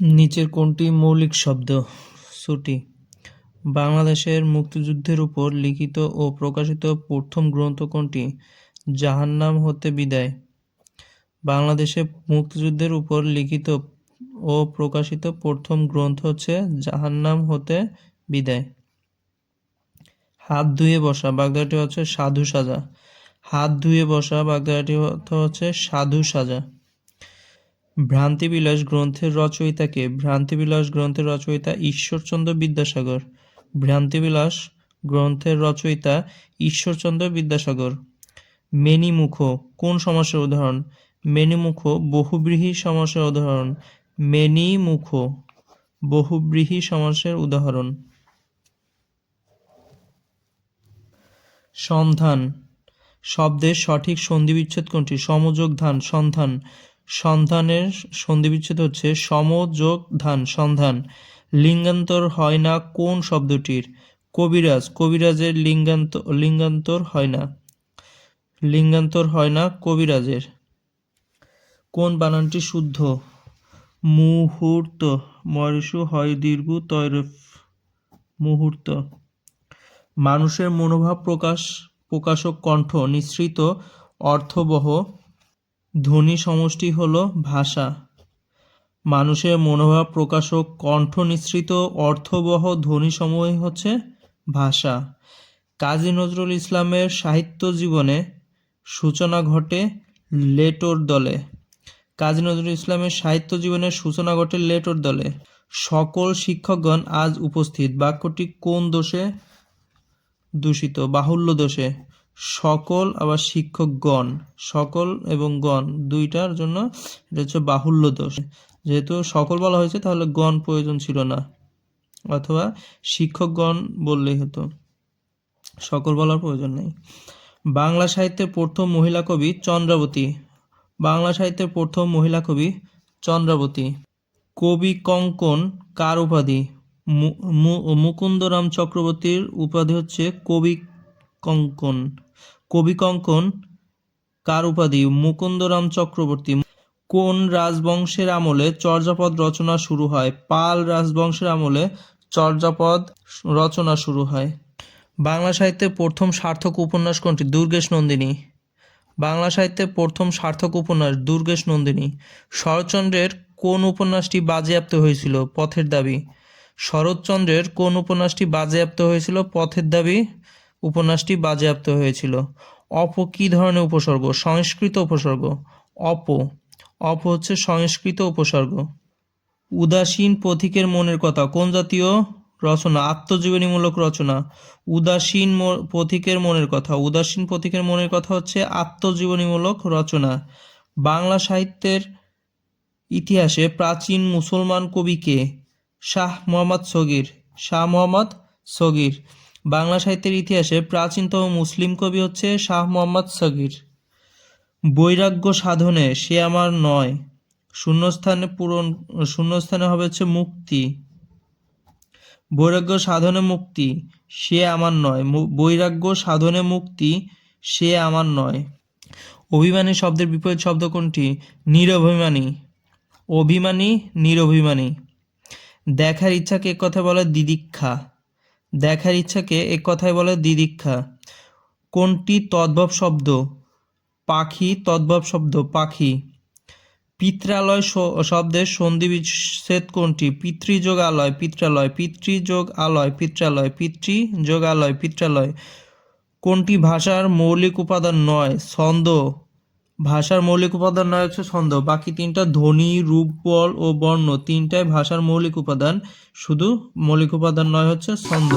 নিচের কোনটি মৌলিক শব্দ? ছুটি। বাংলাদেশের মুক্তিযুদ্ধের উপর লিখিত ও প্রকাশিত প্রথম গ্রন্থ কোনটি? জাহান্নাম হতে বিদায়। বাংলাদেশে মুক্তিযুদ্ধের উপর লিখিত ও প্রকাশিত প্রথম গ্রন্থ হচ্ছে জাহান্নাম হতে বিদায়। হাত ধুয়ে বসা বাগদাটি হচ্ছে সাধু সাজা। হাত ধুয়ে বসা বাগদাটি হচ্ছে সাধু সাজা। ভ্রান্তিবিলাস গ্রন্থের রচয়িতা রচয়িতাকে, ভ্রান্তিবিলাস গ্রন্থের রচয়িতা ঈশ্বরচন্দ্র বিদ্যাসাগর, ভ্রান্তিবিলাস গ্রন্থের রচয়িতা ঈশ্বরচন্দ্র বিদ্যাসাগর। মেনিমুখ, কোন সমাসের উদাহরণ? মেনিমুখ, বহুব্রীহি সমাসের উদাহরণ। মেনিমুখ, বহুব্রীহি সমাসের উদাহরণ। সন্ধান, শব্দের সঠিক সন্ধিবিচ্ছেদ কোনটি? সমযোগ ধান, সন্ধান। সন্ধানের সন্ধিবিচ্ছেদ হচ্ছে সমযোগ ধান সন্ধান। লিঙ্গান্তর হয় না কোন শব্দটির? কবিরাজ, কবিরাজের লিঙ্গান্ত, লিঙ্গান্তর হয় না। লিঙ্গান্তর হয় না কবিরাজের। কোন বানানটি শুদ্ধ? মুহূর্ত। মরসু হয় দীর্ঘ তৈরফ। মুহূর্ত। মানুষের মনোভাব প্রকাশ, প্রকাশক কণ্ঠ, নিঃসৃত অর্থবহ ধ্বনি সমষ্টি হল ভাষা। মানুষের মনোভাব প্রকাশক কণ্ঠ নিঃসৃত অর্থবহ ধ্বনি সমূহ হচ্ছে ভাষা। কাজী নজরুল ইসলামের সাহিত্য জীবনে সূচনা ঘটে লেটোর দলে। কাজী নজরুল ইসলামের সাহিত্য জীবনের সূচনা ঘটে লেটোর দলে। সকল শিক্ষকগণ আজ উপস্থিত। বাক্যটি কোন দোষে দূষিত? বাহুল্য দোষে। সকল আবার শিক্ষকগণ, সকল এবং গণ দুইটার জন্য এটা হচ্ছে বাহুল্য দোষ। যেহেতু সকল বলা হয়েছে, তাহলে গণ প্রয়োজন ছিল না, অথবা শিক্ষকগণ বললেই হতো। সকল বলার প্রয়োজন নেই। বাংলা সাহিত্যের প্রথম মহিলা কবি চন্দ্রাবতী। বাংলা সাহিত্যের প্রথম মহিলা কবি চন্দ্রাবতী। কবি কঙ্কন কার উপাধি মুকুন্দরাম চক্রবর্তীর উপাধি হচ্ছে কবি কঙ্কন। কবি কঙ্কন, কার উপাধি মুকুন্দরাম চক্রবর্তী? কোন রাজবংশের আমলে চর্যাপদ রচনা শুরু হয়? পাল রাজবংশের আমলে চর্যাপদ রচনা শুরু হয়। বাংলা সাহিত্যে প্রথম সার্থক উপন্যাস কোনটি? দুর্গেশ নন্দিনী। বাংলা সাহিত্যে প্রথম সার্থক উপন্যাস দুর্গেশ নন্দিনী। শরৎচন্দ্রের কোন উপন্যাসটি বাজেয়াপ্ত হয়েছিল? পথের দাবি। শরৎচন্দ্রের কোন উপন্যাসটি বাজেয়াপ্ত হয়েছিল? পথের দাবি উপন্যাসটি বাজেয়াপ্ত হয়েছিল। অপ কী ধরনের উপসর্গ? সংস্কৃত উপসর্গ। অপ। অপ হচ্ছে সংস্কৃত উপসর্গ। উদাসীন পথিকের মনের কথা। কোন জাতীয় রচনা? আত্মজীবনীমূলক রচনা। উদাসীন পথিকের মনের কথা। উদাসীন পথিকের মনের কথা হচ্ছে আত্মজীবনীমূলক রচনা। বাংলা সাহিত্যের ইতিহাসে প্রাচীন মুসলমান কবি কে? শাহ মোহাম্মদ সগির। শাহ মোহাম্মদ সগির। বাংলা সাহিত্যের ইতিহাসে প্রাচীনতম মুসলিম কবি হচ্ছে শাহ মোহাম্মদ সগির। বৈরাগ্য সাধনে সে আমার নয়, শূন্যস্থানে পূরণ, শূন্যস্থানে হবে হচ্ছে মুক্তি। বৈরাগ্য সাধনে মুক্তি, সে আমার নয়। বৈরাগ্য সাধনে মুক্তি, সে আমার নয়। অভিমানী শব্দের বিপরীত শব্দ কোনটি? নিরভিমানী। অভিমানী, নিরভিমানী। দেখার ইচ্ছাকে এক কথায় বলে দিদিক্ষা। দেখার ইচ্ছাকে এক কথায় বলে দিদিক্ষা। কোনটি তদ্ভব শব্দ? পাখি তদ্ভব শব্দ, পাখি। পিত্রালয় শব্দের সন্ধি বিচ্ছেদ কোনটি? পিতৃযোগ আলয় পিত্রালয় পিতৃযোগ আলয় পিত্রালয় পিতৃযোগ আলয় পিত্রালয়। কোনটি ভাষার মৌলিক উপাদান নয়? ছন্দ ভাষার মৌলিক উপাদান নয় হচ্ছে ছন্দ। বাকি তিনটা ধ্বনি, রূপ, বল ও বর্ণ, তিনটাই ভাষার মৌলিক উপাদান। শুধু মৌলিক উপাদান নয়, হচ্ছে ছন্দ।